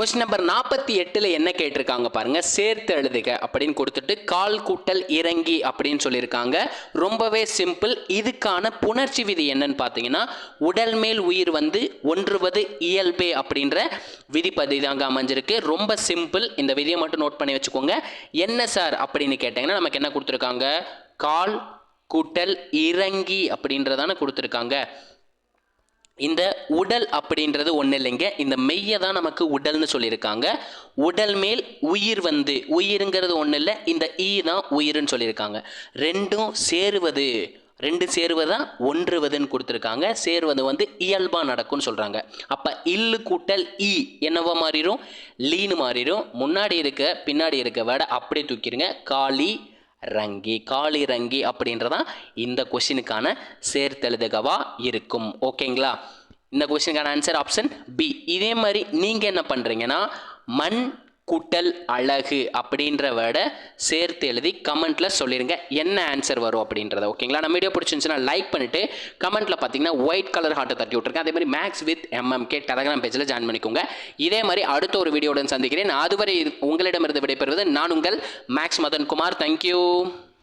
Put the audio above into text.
Question number நாற்பத்தி எட்டில் என்ன கேட்டிருக்காங்க பாருங்க. சேர்த்து எழுதுக அப்படின்னு கொடுத்துட்டு கால் கூட்டல் இறங்கி அப்படின்னு சொல்லியிருக்காங்க. ரொம்பவே சிம்பிள் இதுக்கான புணர்ச்சி விதி என்னன்னு பார்த்தீங்கன்னா உடல் மேல் உயிர் வந்து ஒன்றுவது இயல்பே அப்படின்ற விதிப்பதி தாங்க அமைஞ்சிருக்கு. ரொம்ப சிம்பிள் இந்த விதியை மட்டும் நோட் பண்ணி வச்சுக்கோங்க. என்ன சார் அப்படின்னு கேட்டிங்கன்னா நமக்கு என்ன கொடுத்துருக்காங்க? கால் கூட்டல் இறங்கி அப்படின்றதான கொடுத்துருக்காங்க. இந்த உடல் அப்படின்றது ஒன்றும் இல்லைங்க. இந்த மெய்யை தான் நமக்கு உடல்னு சொல்லியிருக்காங்க. உடல் மேல் உயிர் வந்து உயிருங்கிறது ஒன்றும் இல்லை இந்த ஈ தான் உயிர்னு சொல்லியிருக்காங்க. ரெண்டும் சேருவது ரெண்டு சேருவது தான் ஒன்றுவதுன்னு கொடுத்துருக்காங்க. சேருவது வந்து இயல்பாக நடக்கும்னு சொல்கிறாங்க அப்போ இல்லு கூட்டல் ஈ என்னவா மாறிடும் லீனு மாறிடும் முன்னாடி இருக்க பின்னாடி இருக்க வடை அப்படியே தூக்கிடுங்க காளி ரங்கி காளி ரங்கி அப்படின்றதான் இந்த கொஷினுக்கான சேர்த்தெழுதுகவா இருக்கும். ஓகேங்களா இந்த கொஷினுக்கான ஆன்சர் ஆப்ஷன் பி இதே மாதிரி நீங்கள் என்ன பண்ணுறீங்கன்னா மண் குட்டல் அழகு அப்படின்ற வேர்டை சேர்த்து எழுதி கமெண்ட்ல சொல்லிடுங்க என்ன ஆன்சர் வரும் அப்படின்றத ஓகேங்களா நம்ம வீடியோ பிடிச்சிருந்துச்சுன்னா லைக் பண்ணிவிட்டு கமெண்ட்டில் பார்த்தீங்கன்னா ஒயிட் கலர் ஹார்ட்டை தட்டி விட்ருக்கேன் அதே மாதிரி மேக்ஸ் வித் எம்எம்கே டெலகிராம் பேஜில் ஜாயின் பண்ணிக்கோங்க. இதே மாதிரி அடுத்த ஒரு வீடியோவுடன் சந்திக்கிறேன். அதுவரை உங்களிடமிருந்து விடைபெறுவது நான் உங்கள் மேக்ஸ் மதன் குமார் தேங்க்யூ